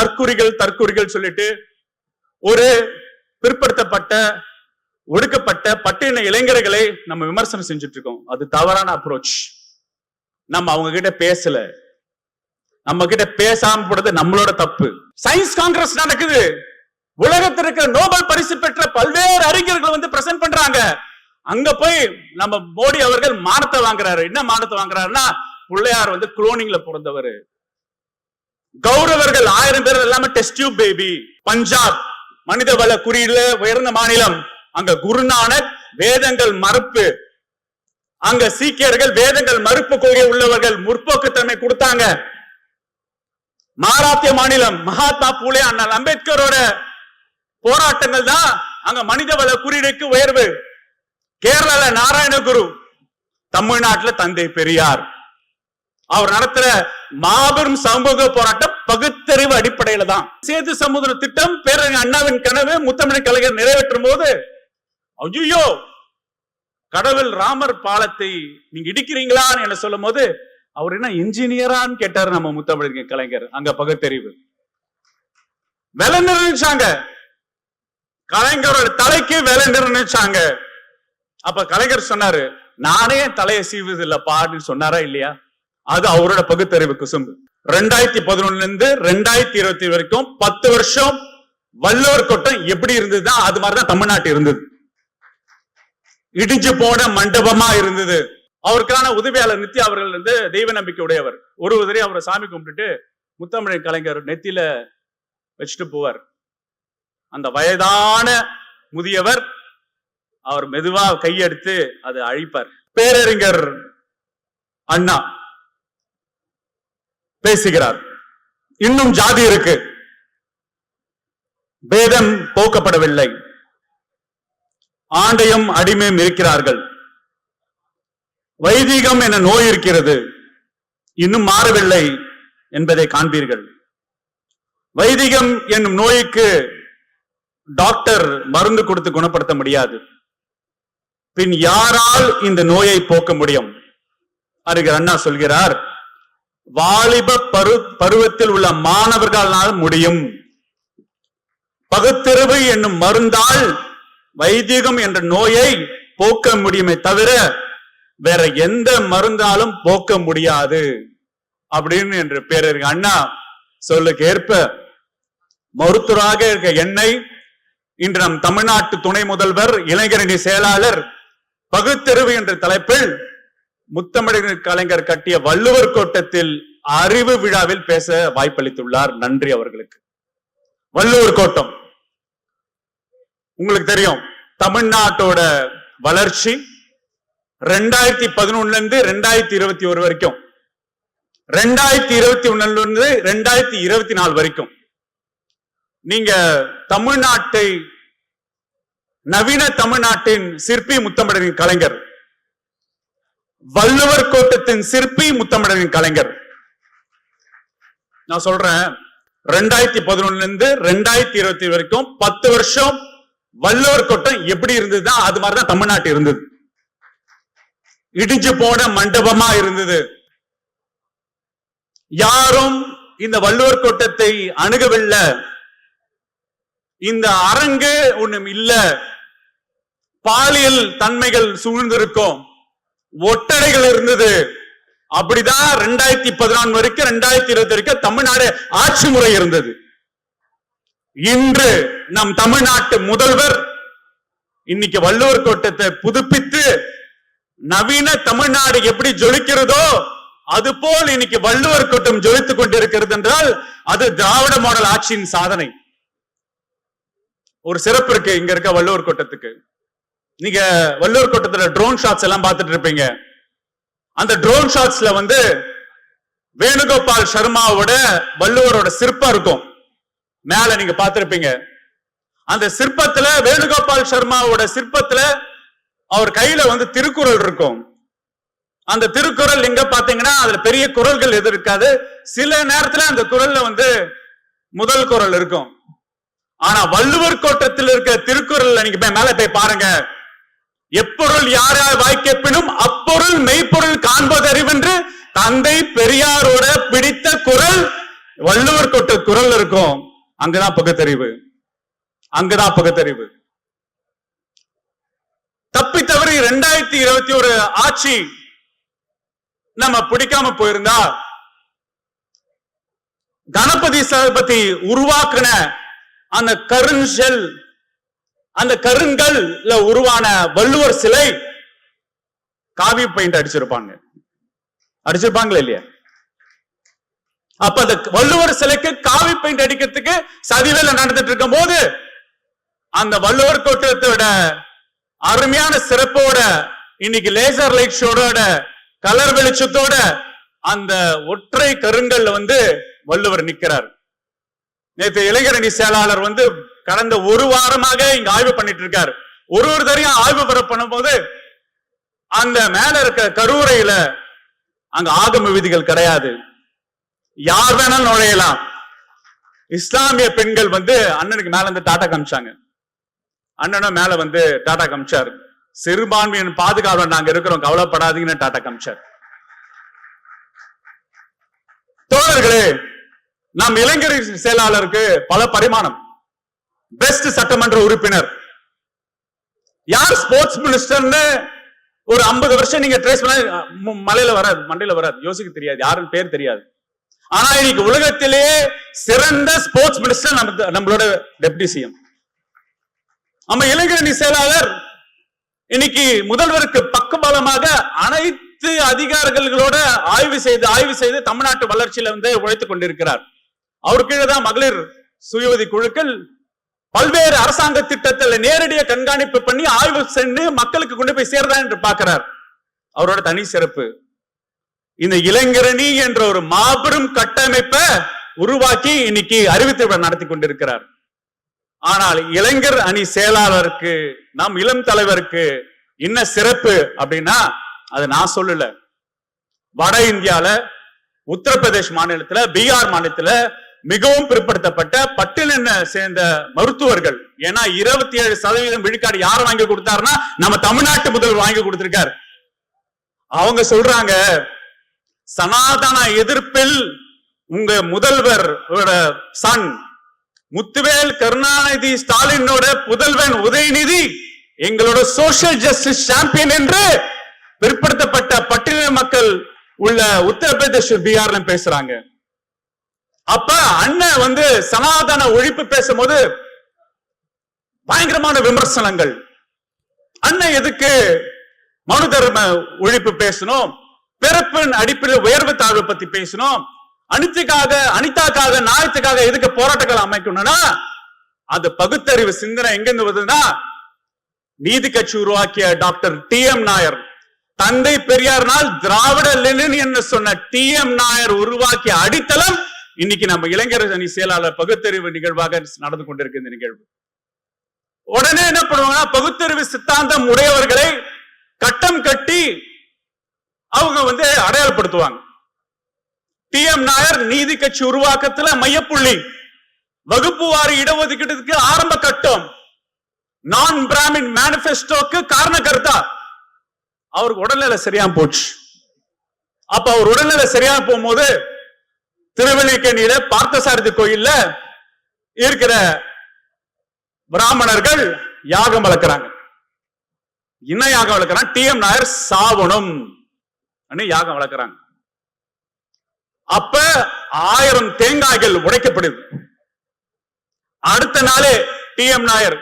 தற்குறிகள் தற்குறிகள் சொல்லிட்டு ஒரு பிற்படுத்தப்பட்ட ஒடுக்கப்பட்ட பட்டின இளைஞர்களை நம்ம விமர்சனம் செஞ்சுட்டு இருக்கோம் அது தவறான அப்ரோச் நம்ம அவங்க கிட்ட பேசல. நம்ம கிட்ட பேசாம போடுறது நம்மளோட தப்பு. சயின்ஸ் காங்கிரஸ் நடக்குது. உலகத்தில் இருக்கிற நோபல் பரிசு பெற்ற பல்வேறு அறிஞர்கள் வந்து பிரசன்ட் பண்றாங்க. அங்க போய் நம்ம மோடி அவர்கள் மானத்தை வாங்குறாரு. என்ன மானத்தை வாங்குறாருன்னா பிள்ளையார் வந்து குளோனிங்ல பிறந்தவர். கௌரவர்கள் ஆயிரம் பேர் எல்லாமே டெஸ்ட் டியூப் பேபி பஞ்சாப் மனித வள குறியீடுல உயர்ந்த மாநிலம். அங்க குருநானக் வேதங்கள் மறுப்பு. அங்க சீக்கியர்கள் வேதங்கள் மறுப்பு கொள்கை உள்ளவர்கள் முற்போக்குத்தன்மை கொடுத்தாங்க. மாராத்திய மாநிலம் மகாத்மா பூலே அண்ணல் அம்பேத்கரோட போராட்டங்கள் தான் அங்க மனித வள குறியீடுக்கு உயர்வு. கேரளால நாராயணகுரு தமிழ்நாட்டுல தந்தை பெரியார். அவர் நடத்துற மாபெரும் சமூக போராட்டம் பகுத்தறிவு அடிப்படையில தான். சேது சமுதிர திட்டம் பேரறிஞர் அண்ணாவின் கனவு முத்தமிழ் கலைஞர் நிறைவேற்றும் போது ஐயோ கடவுள் ராமர் பாலத்தை நீங்க இடிக்கிறீங்களான்னு என்ன சொல்லும் போது அவர் என்ன இன்ஜினியரான்னு கேட்டாரு நம்ம முத்தமிழ் கலைஞர் அங்க பகுத்தறிவு. விலை நிர்ணயிச்சாங்க. கலைஞரோட தலைக்கு விலை நிர்ணயிச்சாங்க. அப்ப கலைஞர் சொன்னாரு நானே என் தலையை சீவுது இல்லப்பான்னு சொன்னாரா இல்லையா? அது அவரோட பகுத்தறிவு குசும்பு ரெண்டாயிரத்தி பதினொன்னுல இருந்து ரெண்டாயிரத்தி இருபத்தி வரைக்கும் பத்து வருஷம் வல்லோர் கொட்டம் எப்படி இருந்ததுன்னா அது மாதிரிதான் தமிழ்நாட்டு இருந்தது. இடிஞ்சு போன மண்டபமா இருந்தது. அவருக்கான உதவியாளர் நித்யா அவர்கள் வந்து தெய்வ நம்பிக்கை உடையவர். ஒரு உதவி அவரை சாமி கும்பிட்டுட்டு முத்தமிழ் கலைஞர் நெத்தியில வச்சுட்டு போவார். அந்த வயதான முதியவர் அவர் மெதுவா கையெடுத்து அதை அழிப்பார். பேரறிஞர் அண்ணா. பேசுகிறார். இன்னும் ஜாதி இருக்கு. பேதம் போக்கப்படவில்லை. ஆண்டையும் அடிமையும் இருக்கிறார்கள். வைதிகம் என நோய் இருக்கிறது. இன்னும் மாறவில்லை என்பதை காண்பீர்கள். வைதிகம் என்னும் நோய்க்கு டாக்டர் மருந்து கொடுத்து குணப்படுத்த முடியாது. பின் யாரால் இந்த நோயை போக்க முடியும்? அறிஞர் அண்ணா சொல்கிறார் வாலிப பரு பருவத்தில் உள்ள மாணவர்களால் முடியும். பகுத்தறிவு என்னும் மருந்தால் வைதிகம் என்ற நோயை போக்க முடியுமே தவிர வேற எந்த மருந்தாலும் போக்க முடியாது. அப்படின்னு என்று பேரறிஞர் அண்ணா சொல்லுக்கு ஏற்ப மருத்துவராக இருக்க என்னை இன்று நம் தமிழ்நாட்டு துணை முதல்வர் இளைஞரணி செயலாளர் பகுத்தறிவு என்ற தலைப்பில் முத்தமிழர் கலைஞர் கட்டிய வள்ளுவர் கோட்டத்தில் அறிவு விழாவில் பேச வாய்ப்பளித்துள்ளார் நன்றி அவர்களுக்கு. வள்ளுவர் கோட்டம். உங்களுக்கு தெரியும் தமிழ்நாட்டோட வளர்ச்சி ரெண்டாயிரத்தி பதினொன்னுல இருந்து ரெண்டாயிரத்தி இருபத்தி ஒரு வரைக்கும். ரெண்டாயிரத்தி இருபத்தி ஒண்ணுல இருந்து ரெண்டாயிரத்தி இருபத்தி நாலு வரைக்கும். நீங்க தமிழ்நாட்டை நவீன தமிழ்நாட்டின் சிற்பி முத்தமிழரின் கலைஞர் வள்ளுவர் கோட்டத்தின் சிற்பி முத்தமிழனின் கலைஞர். நான் சொல்றேன் ரெண்டாயிரத்தி பதினொன்னுல இருந்து ரெண்டாயிரத்தி இருபத்தி வரைக்கும் பத்து வருஷம் வள்ளுவர் கோட்டம் எப்படி இருந்ததுன்னா அது மாதிரிதான் தமிழ்நாட்டு இருந்தது. இடிஞ்சு போன மண்டபமா இருந்தது. யாரும் இந்த வள்ளுவர் கோட்டத்தை அணுகவில்லை. இந்த அரங்கு ஒண்ணும் இல்ல. பாலியல் தன்மைகள் சூழ்ந்திருக்கும். ஒட்டடைகள் இருந்தது. அப்படிதான் ரெண்டாயிரத்தி பதினான்கு வரைக்கும் ரெண்டாயிரத்தி இருபத்தி வரைக்கும் தமிழ்நாடு ஆட்சி முறை இருந்தது. இன்று நம் தமிழ்நாட்டு முதல்வர் இன்னைக்கு வள்ளுவர் கோட்டத்தை புதுப்பித்து நவீன தமிழ்நாடு எப்படி ஜொலிக்கிறதோ அது போல் இன்னைக்கு வள்ளுவர் கோட்டம் ஜொலித்துக் கொண்டிருக்கிறது என்றால் அது திராவிட மாடல் ஆட்சியின் சாதனை. ஒரு சிறப்பு இருக்கு இங்க இருக்க வள்ளுவர் கோட்டத்துக்கு நீங்க வள்ளுவர் கோட்டத்துல ட்ரோன் ஷாட்ஸ் எல்லாம் பார்த்துட்டு இருப்பீங்க. அந்த ட்ரோன் ஷாட்ஸ்ல வந்து வேணுகோபால் சர்மாவோட வள்ளுவரோட சிற்பம் இருக்கும். மேல நீங்க பார்த்திருப்பீங்க. அந்த சிற்பத்துல வேணுகோபால் சர்மாவோட சிற்பத்துல அவர் கையில வந்து திருக்குறள் இருக்கும். அந்த திருக்குறள் எங்க பாத்தீங்கன்னா அதுல பெரிய குறள்கள் எது இருக்காது. சில நேரத்துல அந்த குரல்ல வந்து முதல் குறள் இருக்கும். ஆனா வள்ளுவர் கோட்டத்தில் இருக்கிற திருக்குறள்ல நீங்க போய் மேல போய் பாருங்க. எப்பொருள் யாரால் வாய்க்கப்பினும் அப்பொருள் மெய்ப்பொருள் காண்பதறிவென்று தந்தை பெரியாரோட பிடித்த குரல் வள்ளுவர் கொட்ட குரல் இருக்கும். அங்கதான் பகுத்தறிவு. அங்கதான் பகுத்தறிவு. தப்பி தவறி ரெண்டாயிரத்தி இருபத்தி ஒரு ஆட்சி நம்ம பிடிக்காம போயிருந்தா கணபதி சதுபதி உருவாக்குன அந்த கருஞ்செல் அந்த கருங்கல்ல உருவான வள்ளுவர் சிலை காவி பெயிண்ட் அடிச்சிருப்பாங்க. அடிச்சிருப்பாங்களா இல்லையா? அப்ப அந்த வள்ளுவர் சிலைக்கு காவி பெயிண்ட் அடிக்கிறதுக்கு சதிவேல நடந்துட்டு இருக்கும் போது அந்த வள்ளுவர் கோட்டத்தோட அருமையான சிறப்போட இன்னைக்கு லேசர் லைட் ஷோட கலர் வெளிச்சத்தோட அந்த ஒற்றை கருங்கல்ல வந்து வள்ளுவர் நிக்கிறார். நேற்று இளைஞரணி செயலாளர் வந்து கடந்த ஒரு வாரமாக இங்க ஆய்வு பண்ணிட்டு இருக்காரு ஒரு ஒரு தரையும் ஆய்வு பெற பண்ணும்போது அந்த மேல இருக்க கருவுரையில அங்க ஆகம விதிகள் கிடையாது. யார் வேணாலும் நுழையலாம். இஸ்லாமிய பெண்கள் வந்து அண்ணனுக்கு மேல இருந்து டாட்டா காமிச்சாங்க. அண்ணனும் மேல வந்து டாடா காமிச்சாரு. சிறுபான்மையின் பாதுகாப்பு நாங்க இருக்கிறோம் கவலைப்படாதீங்கன்னு டாட்டா காமிச்சார். தோழர்களே நம் இளைஞர் செயலாளருக்கு பல பரிமாணம். பெஸ்ட் சட்டமன்ற உறுப்பினர். யார் ஸ்போர்ட்ஸ் மினிஸ்டர்னு ஒரு 50 வருஷம் நீங்க ட்ரேஸ் பண்ண மலையில வராது மண்டையில வராது யோசிக்க தெரியாது யாருன்னு பேர் தெரியாது. ஆனா இன்னைக்கு உலகத்திலே சிறந்த ஸ்போர்ட்ஸ் மினிஸ்டர் நமக்கு நம்மளோட டெப்டி சிஎம் நம்ம இளைஞரணி செயலாளர் இன்னைக்கு முதல்வருக்கு பக்கபலமாக அனைத்து அதிகாரிகளோட ஆய்வு செய்து ஆய்வு செய்து தமிழ்நாட்டு வளர்ச்சியில வந்து உழைத்துக் கொண்டிருக்கிறார். அவர் கீழே தான் மகளிர் சுயவதி குழுக்கள் பல்வேறு அரசாங்க திட்டத்தில் நேரடியாக கண்காணிப்பு பண்ணி ஆய்வு சென்று மக்களுக்கு கொண்டு போய் சேர்தா என்று பார்க்கிறார். அவரோட தனி சிறப்பு. இந்த இளைஞரணி என்ற ஒரு மாபெரும் கட்டமைப்பை உருவாக்கி இன்னைக்கு அறிவித்து நடத்தி கொண்டிருக்கிறார். ஆனால் இளைஞர் அணி செயலாளருக்கு நம் இளம் தலைவருக்கு என்ன சிறப்பு அப்படின்னா அது நான் சொல்லல. வட இந்தியால உத்தரப்பிரதேஷ் மாநிலத்துல பீகார் மாநிலத்துல மிகவும் பிற்படுத்தப்பட்ட பட்டியலின சேர்ந்த மருத்துவர்கள்? ஏன்னா இருபத்தி ஏழு சதவீதம் விழுக்காடு யார் வாங்கி கொடுத்தாருன்னா நம்ம தமிழ்நாட்டு முதல்வர் வாங்கி கொடுத்திருக்காரு. அவங்க சொல்றாங்க சனாதன எதிர்ப்பில் உங்க முதல்வர் சன் முத்துவேல் கருணாநிதி ஸ்டாலினோட புதல்வன் உதயநிதி எங்களோட சோசியல் ஜஸ்டிஸ் சாம்பியன் என்று பிற்படுத்தப்பட்ட பட்டியலின மக்கள் உள்ள உத்தரப்பிரதேஷ் பீகார்ல பேசுறாங்க. அப்ப அண்ணன் வந்து சனாதன ஒழிப்பு பேசும்போது பயங்கரமான விமர்சனங்கள். அண்ணன் எதுக்கு மனு தர்ம ஒழிப்பு பேசணும் பிறப்பின் அடிப்படையில் உயர்வு தாழ்வு பத்தி பேசணும் அனித்துக்காக அனிதாக்காக நாயத்துக்காக எதுக்கு போராட்டங்கள் அமைக்கணும்னா அது பகுத்தறிவு சிந்தனை எங்கிருந்து வருதுன்னா நீதி கட்சி உருவாக்கிய டாக்டர் டி எம் நாயர். தந்தை பெரியார்னால் திராவிட லெனின் என்று சொன்ன டி எம் நாயர் உருவாக்கிய அடித்தளம் இன்னைக்கு நம்ம இளைஞர் அணி செயலாளர் பகுத்தறிவு நிகழ்வாக நடந்து கொண்டிருக்கு இந்த நிகழ்வு. உடனே என்ன பண்ணுவாங்கன்னா பகுத்தறிவு சித்தாந்தம் உடையவர்களை கட்டம் கட்டி அவங்க வந்து அடையாளப்படுத்துவாங்க. டி எம் நாயர் நீதி கட்சி உருவாக்கத்துல மையப்புள்ளி வகுப்பு வாரி இடஒதுக்கீட்டுக்கு ஆரம்ப கட்டம். நான் பிராமின் மேனிபெஸ்டோக்கு காரண கருத்தா? அவருக்கு உடல்நிலை சரியா போச்சு. அப்ப அவர் உடல்நிலை சரியா போகும்போது திருவல்லிக்கேணியில பார்த்தசாரதி கோயில்ல இருக்கிற பிராமணர்கள் யாகம் வளர்க்கிறாங்க. என்ன யாகம் வளர்க்கிறாங்க? டி எம் நாயர் சாவணும் யாகம் வளர்க்கிறாங்க. அப்ப ஆயிரம் தேங்காய்கள் உடைக்கப்படுது. அடுத்த நாளே டி எம் நாயர்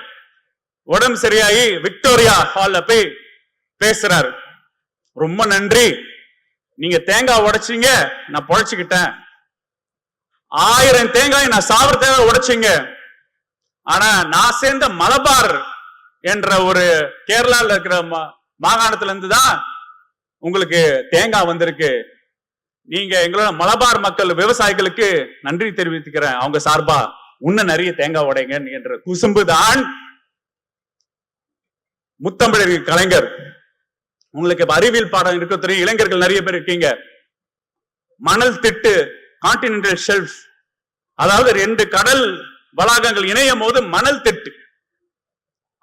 உடம்பு சரியாகி விக்டோரியா ஹால்ல போய் பேசுறாரு. ரொம்ப நன்றி. நீங்க தேங்காய் உடைச்சீங்க நான் பொழைச்சுக்கிட்டேன் ஆயிரம் தேங்காய் நான் சாவர தேங்காய் உடைச்சிங்க. ஆனா நான் சேர்ந்த மலபார் என்ற ஒரு கேரளால இருக்கிற மாகாணத்துல இருந்து தான் உங்களுக்கு தேங்காய் வந்திருக்கு. நீங்க எங்களோட மலபார் மக்கள் விவசாயிகளுக்கு நன்றி தெரிவித்துக்கிறேன். அவங்க சார்பா இன்னும் நிறைய தேங்காய் உடைங்க என்ற குசும்பு தான் முத்தமிழர் கலைஞர். உங்களுக்கு அறிவியல் பாடம் இருக்க தெரியும் இளைஞர்கள் நிறைய பேர் இருக்கீங்க. மணல் திட்டு கான்டினென்டல் ஷெல்ஃப் அதாவது ரெண்டு கடல் வளாகங்கள் இணையும் போது மணல் திட்டு.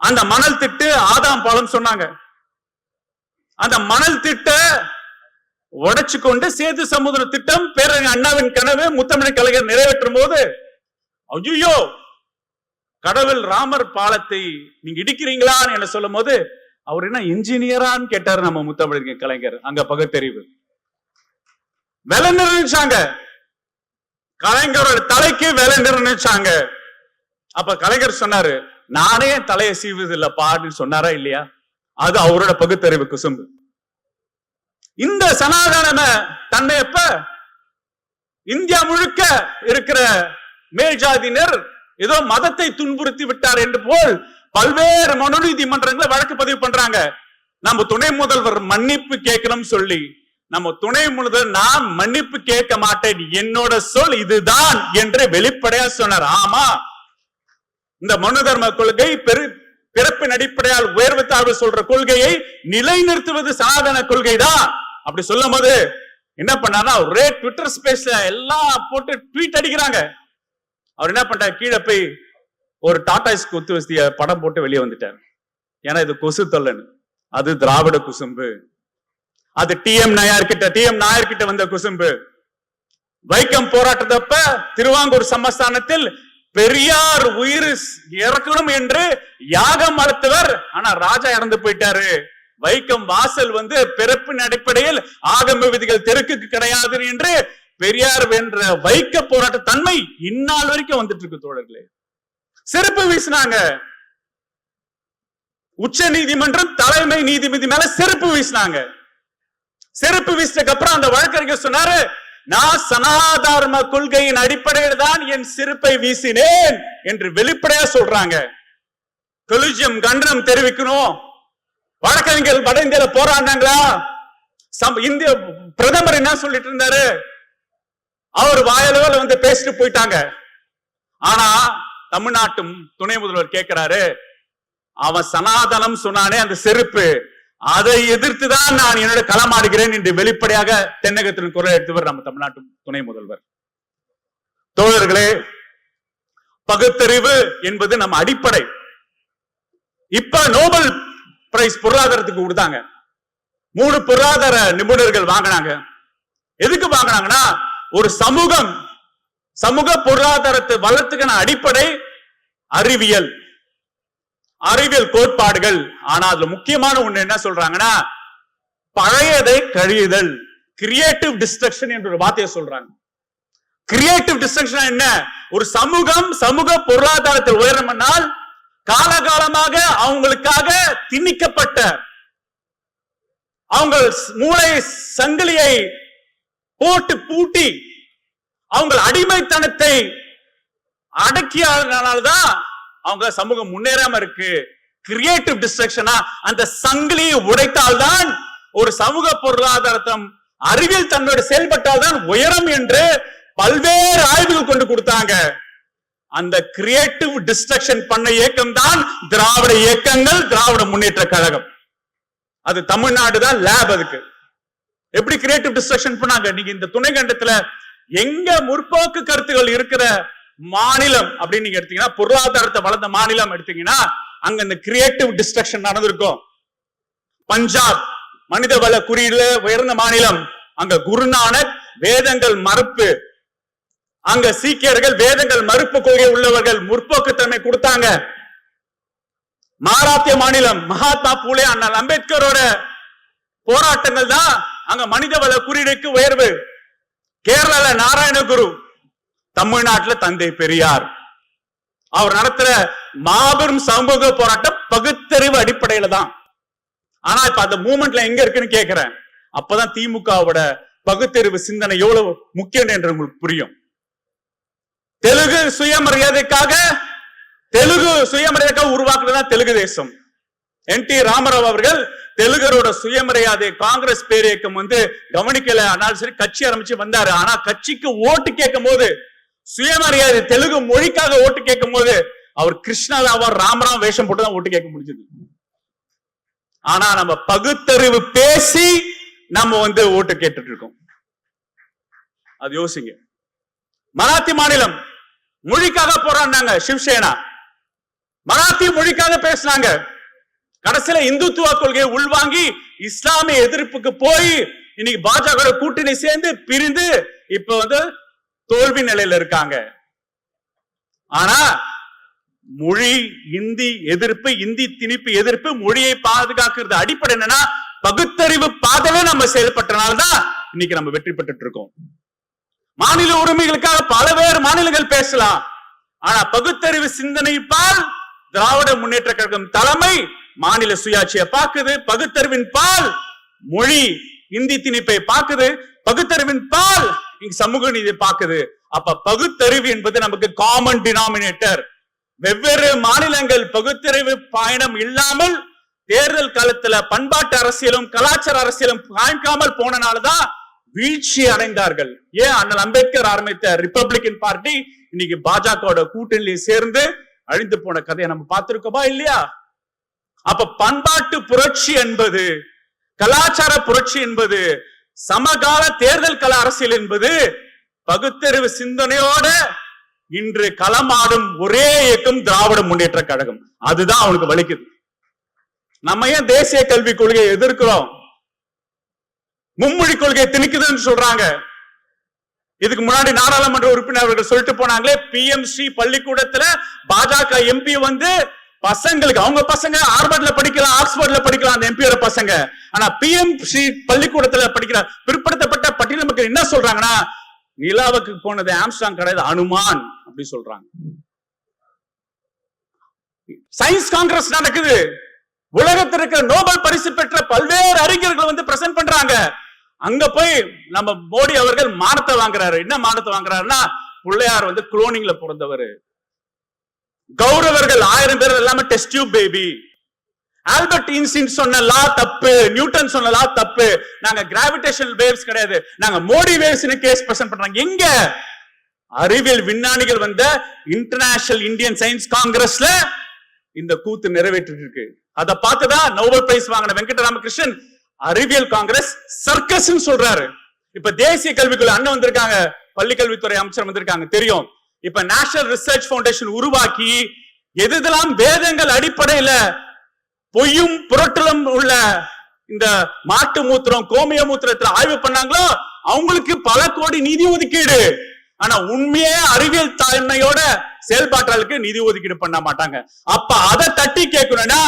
அந்த மணல் திட்டு ஆதாம் பாலம் சொன்னாங்க. அந்த மணல் திட்ட உடைச்சு கொண்டு சேது சமுதிர திட்டம் பேரறிஞர் அண்ணாவின் கனவு முத்தமிழ் கலைஞர் நிறைவேற்றும் போது ஐயோ கடவுள் ராமர் பாலத்தை நீங்க இடிக்கிறீங்களான்னு என்ன சொல்லும் போது அவர் என்ன இன்ஜினியரான்னு கேட்டாரு நம்ம முத்தமிழ் கலைஞர் அங்க பகுத்தறிவு. விலை நிர்ணயிச்சாங்க கலைஞரோட தலைக்கு விலை நிர்ணயிச்சாங்க. அப்ப கலைஞர் சொன்னாரு நானே தலையை சீவுது இல்லப்பான்னு சொன்னாரா இல்லையா? அது அவரோட பகுத்தறிவு குசும்பு இந்த சனாதன தன்னை எப்ப? இந்தியா முழுக்க இருக்கிற மேல் ஜாதியினர் ஏதோ மதத்தை துன்புறுத்தி விட்டார் என்று போல் பல்வேறு மனு நீதிமன்றங்களை வழக்கு பதிவு பண்றாங்க. நம்ம துணை முதல்வர் மன்னிப்பு கேட்கணும் சொல்லி நம்ம துணை முழுதல் நான் மன்னிப்பு கேட்க மாட்டேன் என்னோட சொல் இதுதான் என்று வெளிப்படையா சொன்னார். ஆமா. இந்த மனு தர்ம கொள்கை பெரு பிறப்பின் அடிப்படையால் உயர்வு தாழ்வு சொல்ற கொள்கையை நிலைநிறுத்துவது சாதன கொள்கை தான் அப்படி சொல்லும் போது என்ன பண்ணாரா ஒரே ட்விட்டர் ஸ்பேஸ்ல எல்லாம் போட்டு ட்வீட் அடிக்கிறாங்க. அவர் என்ன பண்ணிட்டார்? கீழே போய் ஒரு டாடாய்ஸ் குத்து வசதிய படம் போட்டு வெளியே வந்துட்டார். ஏன்னா இது கொசு தொல்லன்னு. அது திராவிட குசும்பு. அது டி எம் நாயர் கிட்ட டி எம் நாயர் கிட்ட வந்த குசும்பு. வைக்கம் போராட்டத்தப்ப திருவாங்கூர் சமஸ்தானத்தில் பெரியார் உயிர் இறக்கணும் என்று யாகம் மறுத்தவர் ஆனா ராஜா இறந்து போயிட்டாரு. வைக்கம் வாசல் வந்து பிறப்பின் அடிப்படையில் ஆகம விதிகள் தெருக்குக்கு கிடையாது என்று பெரியார் வென்ற வைக்க போராட்ட தன்மை இந்நாள் வரைக்கும் வந்துட்டு இருக்கு தோழர்களே. செருப்பு வீசினாங்க. உச்ச நீதிமன்றம் தலைமை நீதிபதி மேல செருப்பு வீசினாங்க. செருப்பு வீசினதுக்கு அப்புறம் அந்த வழக்கறிஞர் சொன்னாரு நான் சனாதார்ம கொள்கையின் அடிப்படையில் தான் என் செருப்பை வீசினேன் என்று வெளிப்படையா சொல்றாங்க. கொலிஜியம் கண்டனம் தெரிவிக்கணும். வழக்கறிஞர்கள் வட இந்தியில போராடினாங்களா? சம்- இந்திய பிரதமர் என்ன சொல்லிட்டு இருந்தாரு? அவர் வாயளவில் வந்து பேசிட்டு போயிட்டாங்க. ஆனா தமிழ்நாட்டு துணை முதல்வர் கேட்கிறாரு அவன் சனாதனம் சொன்னானே அந்த செருப்பு அதை எதிர்த்துதான் நான் என்னோட களமாடுகிறேன் என்று வெளிப்படையாக தென்னகத்தின் குரல் எடுத்தவர் நம்ம தமிழ்நாட்டு துணை முதல்வர். தோழர்களே பகுத்தறிவு என்பது நம்ம அடிப்படை. இப்ப நோபல் பிரைஸ் பொருளாதாரத்துக்கு கொடுத்தாங்க. மூணு பொருளாதார நிபுணர்கள் வாங்கினாங்க. எதுக்கு வாங்கினாங்கன்னா ஒரு சமூகம் சமூக பொருளாதாரத்தை வளர்த்துக்கான அடிப்படை அறிவியல். அறிவியல் கோட்பாடுகள். ஆனா அதுல முக்கியமான ஒண்ணு என்ன சொல்றாங்கன்னா பழையதை கழியுதல். கிரியேட்டிவ் டிஸ்ட்ரக்ஷன் என்ற ஒரு வார்த்தையை சொல்றாங்க. கிரியேட்டிவ் டிஸ்ட்ரக்ஷன் என்ன? ஒரு சமூகம் சமூக பொருளாதாரத்தில் உயரணும்னால் காலகாலமாக அவங்களுக்காக திணிக்கப்பட்ட அவங்க மூளை சங்கிலியை போட்டு பூட்டி அவங்க அடிமைத்தனத்தை அடக்கியதுனால்தான் அவங்க சமூகம் முன்னேறாம இருக்கு. கிரியேட்டிவ் டிஸ்ட்ரக்ஷனா அந்த சங்கிலியை உடைத்தால்தான் ஒரு சமூக பொருளாதாரத்தம் அறிவியல் தன்மையோடு செயல்பட்டால்தான் உயரம் என்று பல்வேறு ஆய்வுகள் கொண்டு கொடுத்தாங்க. அந்த கிரியேட்டிவ் டிஸ்ட்ரக்ஷன் பண்ண இயக்கம் தான் திராவிட இயக்கங்கள் திராவிட முன்னேற்ற கழகம். அது தமிழ்நாடு தான் லேப் அதுக்கு. எப்படி கிரியேட்டிவ் டிஸ்ட்ரக்ஷன் பண்ணாங்க? நீங்க இந்த துணை கண்டத்துல எங்க முற்போக்கு கருத்துகள் இருக்கிற மாநிலம் அப்படின்னு நீங்க எடுத்தீங்கன்னா பொருளாதாரத்தை வளர்ந்த மாநிலம் எடுத்தீங்கன்னா அங்க இந்த கிரியேட்டிவ் டிஸ்ட்ரக்ஷன் நடந்திருக்கும். பஞ்சாப் மனிதவள குறியீடுல உயர்ந்த மாநிலம். அங்க குருநானக் வேதங்கள் மறுப்பு. அங்க சீக்கியர்கள் வேதங்கள் மறுப்பு கொள்கை உள்ளவர்கள் முற்போக்குத்தன்மை கொடுத்தாங்க. மகாராஷ்டிர மாநிலம் மகாத்மா பூலே அண்ணல் அம்பேத்கரோட போராட்டங்கள் தான் அங்க மனிதவள குறியீடுக்கு உயர்வு. கேரளால நாராயணகுரு தமிழ்நாட்டுல தந்தை பெரியார். அவர் நடத்துற மாபெரும் சமூக போராட்டம் பகுத்தறிவு அடிப்படையில தான். ஆனா இப்ப அந்த மூமெண்ட்ல எங்க இருக்குன்னு கேக்குறேன். அப்பதான் திமுகவோட பகுத்தறிவு சிந்தனை எவ்வளவு முக்கியம் என்று உங்களுக்கு புரியும். தெலுங்கு சுயமரியாதைக்காக தெலுங்கு சுயமரியாதைக்காக உருவாக்குனதுதான் தெலுங்கு தேசம். என் டி ராமராவ் அவர்கள் தெலுங்கரோட சுயமரியாதை காங்கிரஸ் பேரியக்கம் வந்து கவனிக்கல. ஆனாலும் சரி கட்சி ஆரம்பிச்சு வந்தாரு. ஆனா கட்சிக்கு ஓட்டு கேட்கும் போது சுயமரியாதை தெலுங்கு மொழிக்காக ஓட்டு கேட்கும் போது அவர் கிருஷ்ணராவா ராமராம் வேஷம் போட்டு தான் ஓட்டு கேட்க முடிஞ்சது. ஆனா நம்ம பகுத்தறிவு பேசி நம்ம வந்து ஓட்டு கேட்டுட்டு இருக்கோம் அது யோசிங்க. மராத்தி மாநிலம் மொழிக்காக போராடினாங்க சிவசேனா. மராத்தி மொழிக்காக பேசினாங்க. கடைசியில இந்துத்துவ கொள்கையை உள்வாங்கி இஸ்லாமிய எதிர்ப்புக்கு போய் இன்னைக்கு பாஜக கூட்டணி சேர்ந்து பிரிந்து இப்ப வந்து தோல்வி நிலையில இருக்காங்க. ஆனா மொழி இந்தி எதிர்ப்பு இந்தி திணிப்பு எதிர்ப்பு மொழியை பாதுகாக்கிறது அடிப்படை என்னன்னா பகுத்தறிவு பாதையில நம்ம செயல்பட்டனால்தான் இன்னைக்கு நம்ம வெற்றி பெற்றுட்டு இருக்கோம். மாநில உரிமைகளுக்காக பல்வேறு மாநிலங்கள் பேசலாம். ஆனா பகுத்தறிவு சிந்தனை பால் திராவிட முன்னேற்ற கழகம் தலைமை மாநில சுயாட்சியை பார்க்குது. பகுத்தறிவின் பால் மொழி இந்தி திணிப்பை பார்க்குது. பகுத்தறிவின் பால் சமூக நீதி பார்க்குது. அப்ப பகுத்தறிவு என்பது நமக்கு காமன் டினாமினேட்டர் வெவ்வேறு மாநிலங்கள் பகுத்தறிவு பயணம் இல்லாமல் தேர்தல் காலத்துல பண்பாட்டு அரசியலும் கலாச்சார அரசியலும் காய்க்காமல் போனனாலதான் வீழ்ச்சி அடைந்தார்கள். ஏன்? அண்ணல் அம்பேத்கர் ஆரம்பித்த ரிப்பப்ளிகன் பார்ட்டி இன்னைக்கு பாஜகவோட கூட்டணியில் சேர்ந்து அழிந்து போன கதையை நம்ம பார்த்திருக்கோமா இல்லையா? அப்ப பண்பாட்டு புரட்சி என்பது கலாச்சார புரட்சி என்பது சமகால தேர்தல் கல அரசியல் என்பது பகுத்தறிவு சிந்தனையோட இன்று களமாடும் ஒரே இயக்கம் திராவிட முன்னேற்ற கழகம். அதுதான் அவனுக்கு வலிக்குது. நம்ம ஏன் தேசிய கல்விக் கொள்கையை எதிர்க்கிறோம்? மும்மொழி கொள்கையை திணிக்குதுன்னு சொல்றாங்க. இதுக்கு முன்னாடி நாடாளுமன்ற உறுப்பினர் அவர்கள் சொல்லிட்டு போனாங்களே பி எம் ஸ்ரீ பள்ளிக்கூடத்துல பாஜக எம்பி வந்து பசங்களுக்கு அவங்க பசங்க ஹார்வர்ட்ல படிக்கலாம் ஆக்ஸ்போர்ட்ல படிக்கலாம் அந்த எம்பியோட பசங்க. ஆனா பிஎம்சி பள்ளிக்கூடத்துல படிக்கிற பிற்படுத்தப்பட்ட பட்டியல மக்கள் என்ன சொல்றாங்கன்னா நிலாவுக்கு போனது ஆம்ஸ்டாங் கிடையாது அனுமான் அப்படி சொல்றாங்க. சயின்ஸ் காங்கிரஸ் நடக்குது. உலகத்தில் இருக்கிற நோபல் பரிசு பெற்ற பல்வேறு அறிஞர்கள் வந்து பிரசன்ட் பண்றாங்க. அங்க போய் நம்ம மோடி அவர்கள் மானத்தை வாங்குறாரு. என்ன மானத்தை வாங்குறாருன்னா பிள்ளையார் வந்து குளோனிங்ல பிறந்தவர். கௌரவர்கள் ஆயிரம் பேர் எல்லாமே test tube baby Albert Einstein சொன்ன லா தப்பு நியூட்டன் சொன்ன லா தப்பு. நாங்க கிராவிடேஷனல் வேவ்ஸ் கிடையாது. நாங்க மோடி வேவ்ஸ் கேஸ் பிரசன்ட் பண்றாங்க. எங்க? அறிவியல் விஞ்ஞானிகள் வந்த இன்டர்நேஷனல் இந்தியன் சயின்ஸ் காங்கிரஸ்ல இந்த கூத்து நிறைவேற்றிட்டு இருக்கு. அதை பார்த்துதான் நோபல் பிரைஸ் வாங்கின வெங்கட ராமகிருஷ்ணன் அறிவியல் காங்கிரஸ் சர்க்கஸ் சொல்றாரு. இப்ப தேசிய கல்விக்குள்ள அண்ணன் வந்திருக்காங்க. பள்ளி கல்வித்துறை அமைச்சர் வந்திருக்காங்க. தெரியும். இப்ப நேஷனல் ரிசர்ச் பவுண்டேஷன் உருவாக்கி எதெல்லாம் வேதங்கள் அடிப்படையில பொய்யும் புரட்டலும் உள்ள இந்த மாட்டு மூத்திரம் கோமிய மூத்திரத்துல ஆய்வு பண்ணாங்களோ அவங்களுக்கு பல கோடி நிதி ஒதுக்கீடு. ஆனா உண்மையே அறிவியல் தன்மையோட செயல்பாட்டாளுக்கு நிதி ஒதுக்கீடு பண்ண மாட்டாங்க. அப்ப அதை தட்டி கேட்கணும்னா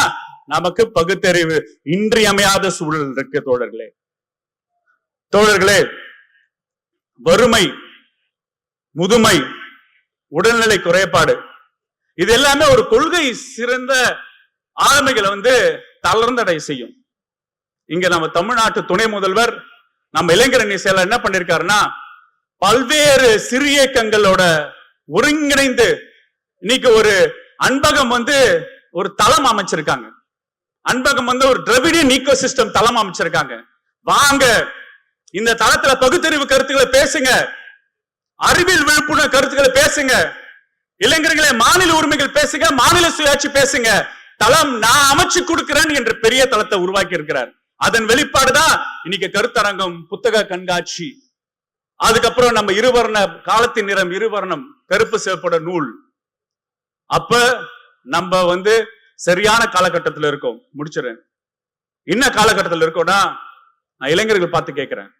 நமக்கு பகுத்தறிவு இன்றியமையாத சூழல் இருக்கு தோழர்களே. தோழர்களே வறுமை முதுமை உடல்நிலை குறைபாடு. இது எல்லாமே ஒரு கொள்கை சிறந்த ஆளுமைகளை வந்து தளர்ந்தடை செய்யும். இங்க நம்ம தமிழ்நாட்டு துணை முதல்வர் நம்ம இளைஞரணி செயலர் என்ன பண்ணிருக்காருன்னா பல்வேறு சிறு இயக்கங்களோட ஒருங்கிணைந்து இன்னைக்கு ஒரு அன்பகம் வந்து ஒரு தளம் அமைச்சிருக்காங்க. அன்பகம் வந்து ஒரு திரவிடியன் ஈகோ சிஸ்டம் தளம் அமைச்சிருக்காங்க. வாங்க இந்த தளத்துல பகுத்தறிவு கருத்துக்களை பேசுங்க. அறிவியல் விழிப்புணர்வு கருத்துக்களை பேசுங்க. இளைஞர்களே மாநில உரிமைகள் பேசுங்க மாநில சுயாட்சி பேசுங்க. தளம் நான் அமைச்சு கொடுக்கிறேன் என்ற பெரிய தளத்தை உருவாக்கி இருக்கிறார். அதன் வெளிப்பாடுதான் இன்னைக்கு கருத்தரங்கம் புத்தக கண்காட்சி. அதுக்கப்புறம் நம்ம இருவர்ண காலத்தின் நிறம் இருவர்ணம் கருப்பு சிவப்போட நூல். அப்ப நம்ம வந்து சரியான காலகட்டத்தில் இருக்கோம். முடிச்சிடறேன். என்ன காலகட்டத்தில் இருக்கோம்னா நான் இளைஞர்கள் பார்த்து கேட்கிறேன்.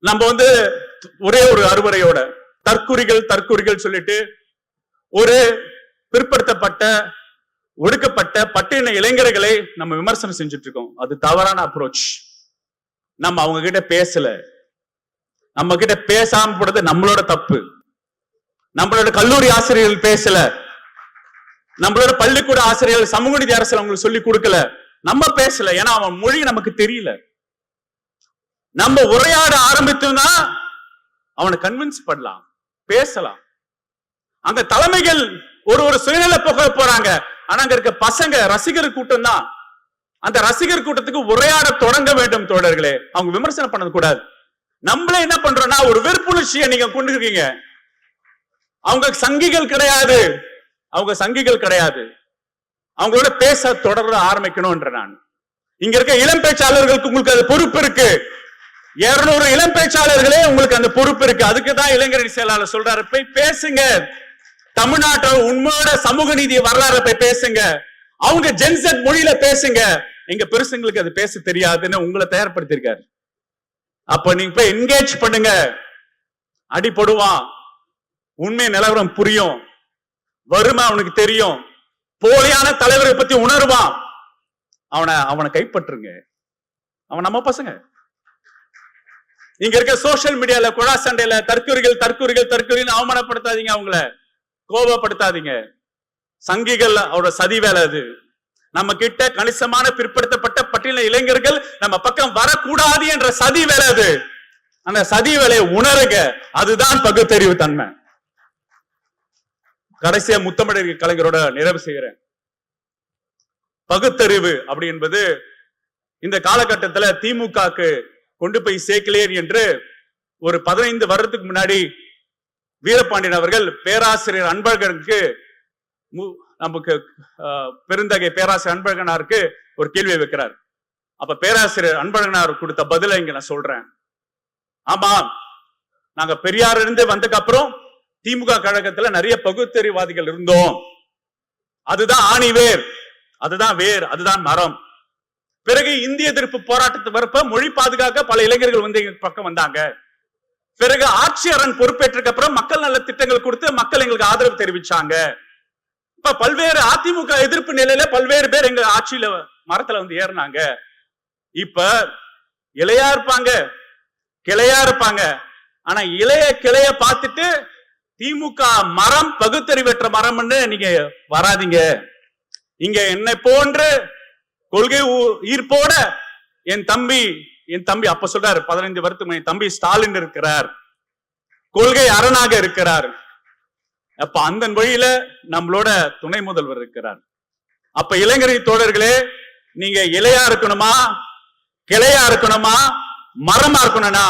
நம்ம வந்து ஒரே ஒரு அறுவரையோட தற்குறிகள் தற்குறிகள் சொல்லிட்டு ஒரு பிற்படுத்தப்பட்ட ஒடுக்கப்பட்ட பட்டின இளைஞர்களை நம்ம விமர்சனம் செஞ்சுட்டு இருக்கோம் அது தவறான அப்ரோச் நம்ம அவங்க கிட்ட பேசல. நம்ம கிட்ட பேசாம போடுறது நம்மளோட தப்பு. நம்மளோட கல்லூரி ஆசிரியர்கள் பேசல. நம்மளோட பள்ளிக்கூட ஆசிரியர்கள் சமூக நீதி அரசியல் அவங்களுக்கு சொல்லி கொடுக்கல. நம்ம பேசல. ஏன்னா அவன் மொழி நமக்கு தெரியல. நம்ம உரையாட ஆரம்பித்தோம்னா அவனை கன்வின்ஸ் பண்ணலாம் பேசலாம். அங்க தலைமைகள் ஒரு ஒரு சுயநல போக போறாங்க. ஆனா அங்க இருக்க பசங்க ரசிகர் கூட்டம் தான். அந்த ரசிகர் கூட்டத்துக்கு உரையாட தொடங்க வேண்டும் தோழர்களே. அவங்க விமர்சனம் பண்ணது கூடாது. நம்மளே என்ன பண்றோம்னா ஒரு வெறுப்புணர்ச்சியை நீங்க கொண்டு இருக்கீங்க. அவங்க சங்கிகள் கிடையாது. அவங்க சங்கிகள் கிடையாது. அவங்களோட பேச தொடர ஆரம்பிக்கணும்ன்ற நான். இங்க இருக்க இளம் பேச்சாளர்களுக்கு உங்களுக்கு அது பொறுப்பு இருக்கு. இருநூறு இளம் பேச்சாளர்களே உங்களுக்கு அந்த பொறுப்பு இருக்கு. அதுக்கு தான் இளைஞரணி செயலாளர் சொல்றாரு. போய் பேசுங்க. தமிழ்நாட்டோட உண்மையோட சமூக நீதி வரலாறு போய் பேசுங்க. அவங்க ஜென்செட் மொழியில பேசுங்க. எங்க பெருசுங்களுக்கு அது பேச தெரியாதுன்னு உங்களை தயார்படுத்திருக்காரு அப்ப நீங்க போய் என்கேஜ் பண்ணுங்க. அடிபடுவான். உண்மை நிலவரம் புரியும். வறுமை அவனுக்கு தெரியும். போலியான தலைவரை பத்தி உணர்வான். அவனை அவனை கைப்பற்றுங்க. அவன் நம்ம பசங்க. இங்க இருக்க சோசியல் மீடியால குழா சண்டையில தற்கொலைகள் தற்கொலைகள் தற்கொலைன்னு அவமானப்படுத்தாதீங்க அவங்கள. கோபப்படுத்தாதீங்க. சங்கிகள் அவரோட சதி வேலை அது. நம்ம கிட்ட கணிசமான பிற்படுத்தப்பட்ட பட்டியல இளைஞர்கள் நம்ம பக்கம் வரக்கூடாது என்ற சதி வேலை அது. அந்த சதி வேலையை உணருங்க. அதுதான் பகுத்தறிவு தன்மை. கடைசியா முத்தமிழர் கலைஞரோட நிறைவு செய்கிறேன். பகுத்தறிவு அப்படி என்பது இந்த காலகட்டத்துல திமுகக்கு கொண்டு போய் சேர்க்கலேன் என்று ஒரு பதினைந்து வருடத்துக்கு முன்னாடி வீரபாண்டியன் அவர்கள் பேராசிரியர் அன்பழகனுக்கு நமக்கு ஆஹ், பெருந்தகை பேராசிரியர் அன்பழகனாருக்கு ஒரு கேள்வியை வைக்கிறார். அப்ப பேராசிரியர் அன்பழகனார் கொடுத்த பதில இங்க நான் சொல்றேன். ஆமா நாங்க பெரியார் இருந்து வந்ததுக்கு அப்புறம் திமுக கழகத்துல நிறைய பகுத்தறிவாதிகள் இருந்தோம். அதுதான் ஆணிவேர் அதுதான் வேர் அதுதான் மரம். பிறகு இந்திய எதிர்ப்பு போராட்டத்து வரப்ப மொழி பாதுகாக்க பல இளைஞர்கள் வந்து எங்க பக்கம் வந்தாங்க. பிறகு ஆட்சியரன் பொறுப்பேற்றதுக்கு அப்புறம் மக்கள் நல திட்டங்கள் கொடுத்து மக்கள் எங்களுக்கு ஆதரவு தெரிவிச்சாங்க. இப்ப பல்வேறு அதிமுக எதிர்ப்பு நிலையில பல்வேறு பேர் எங்க ஆட்சியில மரத்துல வந்து ஏறினாங்க. இப்ப இலையா இருப்பாங்க கிளையா இருப்பாங்க. ஆனா இளைய கிளைய பார்த்துட்டு திமுக மரம் பகுத்தறிவற்ற மரம்னு நீங்க வராதீங்க. இங்க என்னை போன்று கொள்கை ஈர்ப்போட என் தம்பி என் தம்பி அப்ப சொல்றாரு பதினைந்து வருத்தம் என் தம்பி ஸ்டாலின் இருக்கிறார். கொள்கை அரணாக இருக்கிறார். அப்ப அந்த வழியில நம்மளோட துணை முதல்வர் இருக்கிறார். அப்ப இளைஞரை தோழர்களே நீங்க இலையா இருக்கணுமா? கிளையா இருக்கணுமா? மரமா இருக்கணும்னா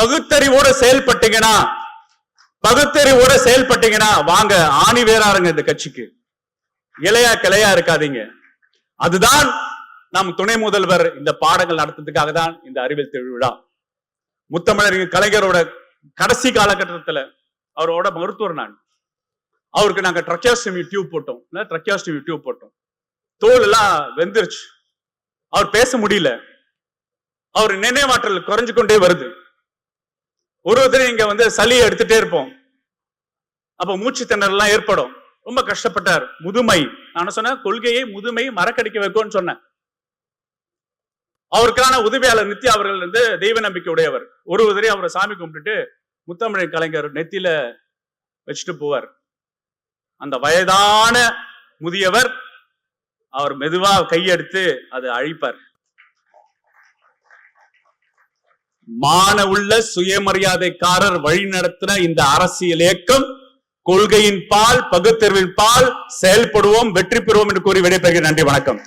பகுத்தறிவோட செயல்பட்டீங்கன்னா பகுத்தறிவோட செயல்பட்டீங்கன்னா வாங்க ஆணி வேறாருங்க இந்த கட்சிக்கு. இலையா கிளையா இருக்காதீங்க. அதுதான் நம் துணை முதல்வர் இந்த பாடங்கள் நடத்துறதுக்காக தான் இந்த அறிவியல் திருவிழா. முத்தமிழர் கலைஞரோட கடைசி காலகட்டத்துல அவரோட மருத்துவர் நான். அவருக்கு நாங்க ட்ரக்கியாஸ்டமி டியூப் போட்டோம். ட்ரக்கியாஸ்டமி டியூப் போட்டோம். தோல் எல்லாம் வெந்துருச்சு. அவர் பேச முடியல. அவர் நினைவாற்றல் குறைஞ்சு கொண்டே வருது. ஒரு ஒருத்தர் இங்க வந்து சளியை எடுத்துட்டே இருப்போம். அப்ப மூச்சு திணறல் ஏற்படும். ரொம்ப கஷ்டப்பட்டார். முதுமை. நான் சொன்னேன் கொள்கையை முதுமை மறக்கடிக்க வைக்கும்னு சொன்னேன். அவருக்கான உதவியாளர் நித்யா அவர்கள் வந்து தெய்வ நம்பிக்கை உடையவர். ஒரு உதவி அவரை சாமி கும்பிட்டுட்டு முத்தமிழ் கலைஞர் நெத்தியில வச்சுட்டு போவார். அந்த வயதான முதியவர் அவர் மெதுவா கையெடுத்து அதை அழிப்பார். மான உள்ள சுயமரியாதைக்காரர் வழி நடத்தின இந்த அரசியல் இயக்கம் கொள்கையின் பால் பகுத்தறிவின் பால் செயல்படுவோம் வெற்றி பெறுவோம் என்று கூறி விடைபெறுகிறேன். நன்றி வணக்கம்.